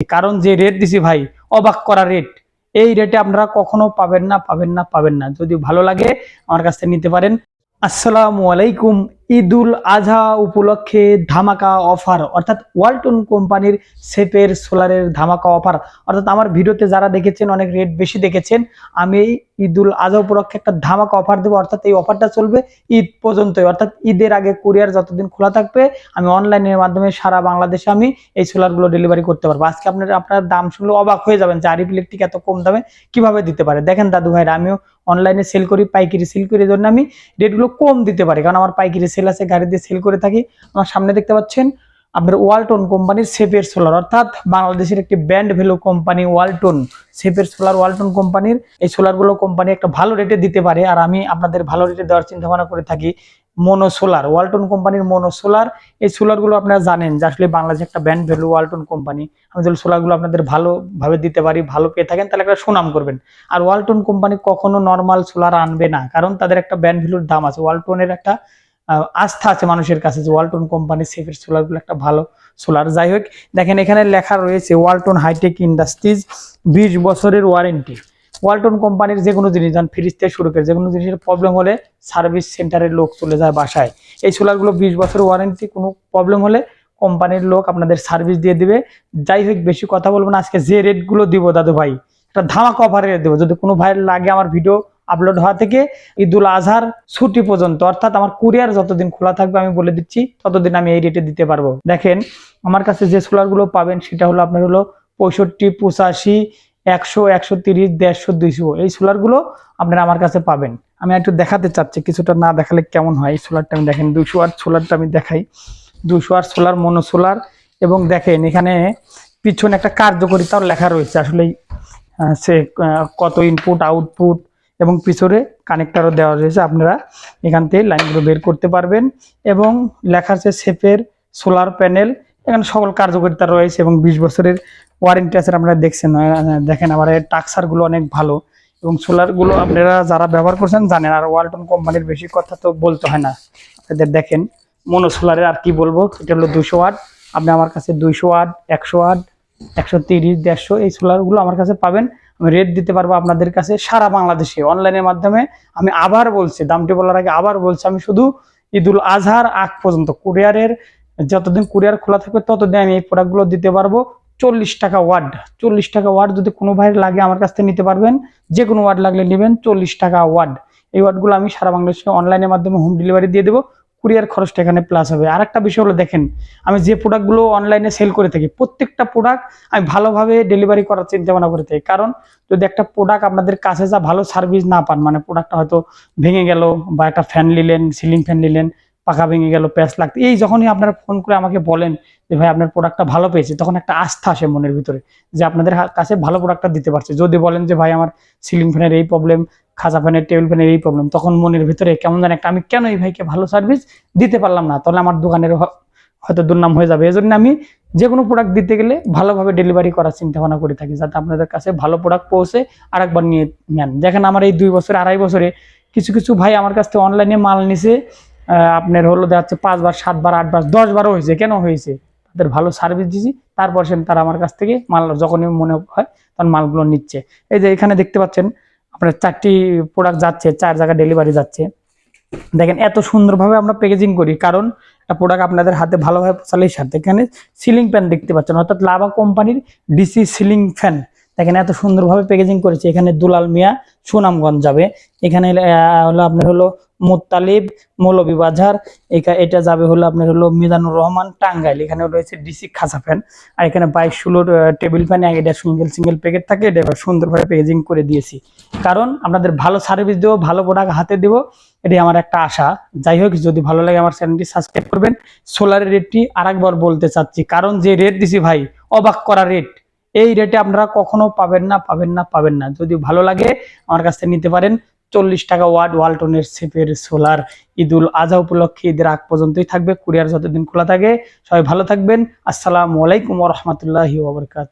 কারণ যে রেট দিছি ভাই, অবাক করা রেট এই রেটে আপনারা কখনো পাবেন না পাবেন না পাবেন না। যদি ভালো লাগে, আমার কাছ থেকে নিতে পারেন। আসসালামু আলাইকুম। ঈদুল আজহা উপলক্ষে ধামাকা অফার, অর্থাৎ ওয়ালটন কোম্পানির সেপের সোলারের ধামাকা অফার। অর্থাৎ আমার ভিডিওতে যারা দেখেছেন, অনেক রেট বেশি দেখেছেন, আমি ঈদুল আজহা উপলক্ষে একটা ধামাকা অফার দেবো। অর্থাৎ এই অফারটা চলবে ঈদ পর্যন্তই। অর্থাৎ ঈদের আগে কুরিয়ার যতদিন খোলা থাকবে, আমি অনলাইনের মাধ্যমে সারা বাংলাদেশে আমি এই সোলারগুলো ডেলিভারি করতে পারব। আজকে আপনার আপনার দাম শুনলে অবাক হয়ে যাবেন যে আরিফ ইলেকট্রিক এত কম দামে কীভাবে দিতে পারে? দেখেন দাদু ভাইরা আমিও অনলাইনে সেল করি, পাইকারি সেল করি জন্য আমি রেটগুলো কম দিতে পারি। কারণ আমার পাইকারি সেল আছে, গাড়ি দিয়ে সেল করে থাকি। আমার সামনে দেখতে পাচ্ছেন আপনার ওয়ালটন কোম্পানির সেপের সোলার অর্থাৎ বাংলাদেশের একটি ব্যান্ড ভ্যালু কোম্পানি ওয়ালটন সেপের সোলার ওয়ালটন কোম্পানির। এই সোলারগুলো কোম্পানি একটা ভালো রেটে দিতে পারে আর আমি আপনাদের ভালো রেটে দেওয়ার চিন্তা ভাবনা করে থাকি। মনো সোলার ওয়ালটন কোম্পানির মনো সোলার এই সোলারগুলো আপনারা জানেন যে আসলে বাংলাদেশে একটা ব্যান্ড ভ্যালু ওয়ালটন কোম্পানি। আমি যদি সোলারগুলো আপনাদের ভালোভাবে দিতে পারি, ভালো পেয়ে থাকেন, তাহলে একটা সুনাম করবেন। আর ওয়ালটন কোম্পানি কখনো নর্মাল সোলার আনবে না, কারণ তাদের একটা ব্যান্ড ভ্যালুর দাম আছে। ওয়ালটনের একটা আস্থা আছে মানুষের কাছে যে ওয়ালটন কোম্পানির সেফের সোলারগুলো একটা ভালো সোলার। যাই হোক, দেখেন এখানে লেখা রয়েছে ওয়ালটন হাইটেক ইন্ডাস্ট্রিজ বিশ বছরের ওয়ারেন্টি। ওয়ালটন কোম্পানির যে কোনো জিনিস, যেমন ফ্রিজ থেকে শুরু করে যে কোনো জিনিসের প্রবলেম হলে সার্ভিস সেন্টারের লোক চলে যায় বাসায়। এই সোলারগুলো বিশ বছরের ওয়ারেন্টি কোনো প্রবলেম হলে কোম্পানির লোক আপনাদের সার্ভিস দিয়ে দিবে। যাই হোক, বেশি কথা বলব না। আজকে যে রেটগুলো দিব দাদু ভাই একটা ধামাকা অফারে দেবো। যদি কোনো ভাইয়ের লাগে আমার ভিডিও আপলোড হওয়া থেকে ঈদুল আজহার ছুটি পর্যন্ত, অর্থাৎ আমার কুরিয়ার যতদিন খোলা থাকবে আমি বলে দিচ্ছি, ততদিন আমি এই রেটে দিতে পারব। দেখেন, আমার কাছে যে সোলারগুলো পাবেন সেটা হলো আপনার হলো পঁয়ষট্টি, পঁচাশি, একশো একশো তিরিশ, দেড়শো, দুইশো, এই সোলারগুলো আপনারা আমার কাছে পাবেন। আমি একটু দেখাতে চাচ্ছি, কিছুটা না দেখালে কেমন হয়? এই সোলারটা আমি দেখেন দুশো আর সোলারটা আমি দেখাই। দুশো আর সোলার মনো সোলার এবং দেখেন, এখানে পিছনে একটা কার্যকরিতাও লেখা রয়েছে। আসলে সে কত ইনপুট আউটপুট এবং পিছনে কানেক্টারও দেওয়া রয়েছে। আপনারা এখান থেকে লাইনগুলো বের করতে পারবেন এবং লেখা আছে সেফের সোলার প্যানেল। এখানে সকল কার্যকারিতা রয়েছে এবং বিশ বছরের ওয়ারেন্টি আছে, আপনারা দেখছেন দেখেন আমার টাক্সারগুলো অনেক ভালো এবং সোলারগুলো আপনারা যারা ব্যবহার করছেন জানেন, আর ওয়ালটন কোম্পানির বেশি কথা তো বলতে হয় না। আপনাদের দেখেন, মনো সোলারের আর কি বলব, এটা হলো দুশো ওয়াট, আপনি আমার কাছে দুইশো ওয়াট, একশো ওয়াট, একশো তিরিশ, দেড়শো এই সোলারগুলো আমার কাছে পাবেন। আমি রেট দিতে পারব আপনাদের কাছে সারা বাংলাদেশে। অনলাইনের মাধ্যমে আমি আবার বলছি, দামটি বলার আগে আবার বলছি, আমি শুধু ঈদুল আজহার আগ পর্যন্ত কুরিয়ারের যতদিন কুরিয়ার খোলা থাকবে ততদিন আমি এই প্রোডাক্টগুলো দিতে পারব। চল্লিশ টাকা ওয়ার্ড চল্লিশ টাকা ওয়ার্ড যদি কোনো ভাইয়ের লাগে আমার কাছ থেকে নিতে পারবেন। যে কোনো ওয়ার্ড লাগলে নেবেন, চল্লিশ টাকা ওয়ার্ড এই ওয়ার্ডগুলো আমি সারা বাংলাদেশে অনলাইনের মাধ্যমে হোম ডেলিভারি দিয়ে দেবো। কুরিয়ার খরচটা এখানে প্লাস হবে। আর একটা বিষয় হলো, দেখেন, আমি যে প্রোডাক্টগুলো অনলাইনে সেল করে থাকি, প্রত্যেকটা প্রোডাক্ট আমি ভালোভাবে ডেলিভারি করার চিন্তা ভাবনা করে থাকি। কারণ, যদি একটা প্রোডাক্ট আপনাদের কাছে যা ভালো সার্ভিস না পান মানে প্রোডাক্টটা হয়তো ভেঙে গেল বা একটা ফ্যান নিলেন সিলিং ফ্যান নিলেন পাখা ভেঙে গেল, প্যাচ লাগতে এই যখনই আপনারা ফোন করে আমাকে বলেন যে, ভাই, আপনার প্রোডাক্টটা ভালো পেয়েছে, তখন একটা আস্থা আসে মনের ভিতরে যে, আপনাদের কাছে ভালো প্রোডাক্টটা দিতে পারছে। যদি বলেন যে, ভাই, আমার সিলিং ফ্যানের এই প্রবলেম খাঁচা ফ্যানের টেবিল ফ্যানের এই প্রবলেম তখন মনের ভিতরে কেমন জানি একটা, আমি কেন এই ভাইকে ভালো সার্ভিস দিতে পারলাম না? তাহলে আমার দোকানের হয়তো দুর্নাম হয়ে যাবে। এই জন্য আমি যে কোনো প্রোডাক্ট দিতে গেলে ভালোভাবে ডেলিভারি করার চিন্তা ভাবনা করে থাকি, যাতে আপনাদের কাছে ভালো প্রোডাক্ট পৌঁছে আরেকবার নিয়ে নেন। দেখেন, আমার এই দুই বছরে, আড়াই বছরে কিছু কিছু ভাই আমার কাছ থেকে অনলাইনে মাল নিছে। আপনার হলো দেখা যাচ্ছে পাঁচবার, সাতবার, আটবার দশ বারও হয়েছে। কেন হয়েছে? তাদের ভালো সার্ভিস দিয়েছি তারপর সে তারা আমার কাছ থেকে মাল, যখনই মনে হয় তখন মালগুলো নিচ্ছে। এই যে এখানে দেখতে পাচ্ছেন, আপনার চারটি প্রোডাক্ট যাচ্ছে, চার জায়গায় ডেলিভারি যাচ্ছে। দেখেন, এত সুন্দরভাবে আমরা প্যাকেজিং করি। কারণ, একটা প্রোডাক্ট আপনাদের হাতে ভালোভাবে পৌঁছালেই সাথে এখানে সিলিং ফ্যান দেখতে পাচ্ছেন, অর্থাৎ লাভা কোম্পানির ডিসি সিলিং ফ্যান দেখেন, এত সুন্দরভাবে প্যাকেজিং করেছে। এখানে দুলাল মিয়া সুনামগঞ্জ যাবে। এখানে হলো আপনার হলো মুত্তালিব মৌলভীবাজার এটা যাবে হলো আপনার হলো মিজানুর রহমান টাঙ্গাইল। এখানে রয়েছে ডিসি খাসা ফ্যান আর এখানে বাইশ ষোলোর টেবিল ফ্যান এটা সিঙ্গেল সিঙ্গেল প্যাকেট থাকে। এটা এবার সুন্দরভাবে প্যাকেজিং করে দিয়েছি। কারণ আপনাদের ভালো সার্ভিস দেবো, ভালো প্রোডাক্ট হাতে দেবো, এটাই আমার একটা আশা। যাই হোক, যদি ভালো লাগে আমার চ্যানেলটি সাবস্ক্রাইব করবেন। সোলারের রেটটি আরেকবার বলতে চাচ্ছি। কারণ যে রেট দিছি ভাই, অবাক করা রেট এই রেটে আপনারা কখনো পাবেন না পাবেন না পাবেন না। যদি ভালো লাগে, আমার কাছ থেকে নিতে পারেন। চল্লিশ টাকা ওয়াট ওয়ালটনের সেপের সোলার। ঈদুল আজহা উপলক্ষে ঈদের আগ পর্যন্তই থাকবে। কুরিয়ার যতদিন খোলা থাকে, সবাই ভালো থাকবেন। আসসালামু আলাইকুম রহমতুল্লাহি ওবরকাত